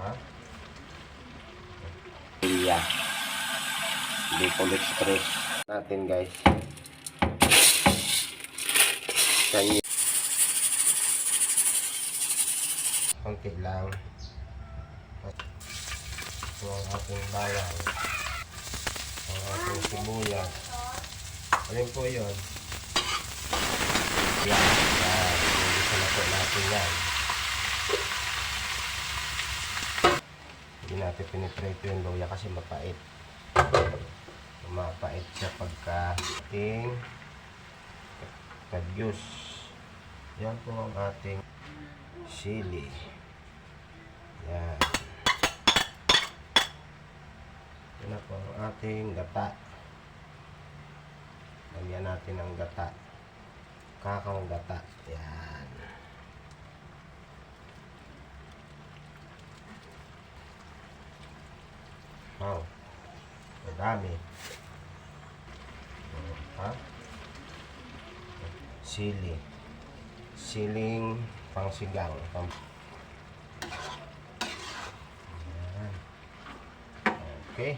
Ha? Iya. Beef ulit stress natin guys. Kanya. Kunti lang. Ito ang ating bawang. Ang ating sibuyas. Alin po yun? Yan. Yeah. Hindi natin piniprito yung luya kasi mapait. Mapait siya pagka ating kadyus. Yan po ang ating sili. Yan. Yan po ang ating gata. Lagyan natin ang gata. Kakao gata. Yan. Wow. Madami. Ha? Sili. Siling pangsigang. Pang. Okay.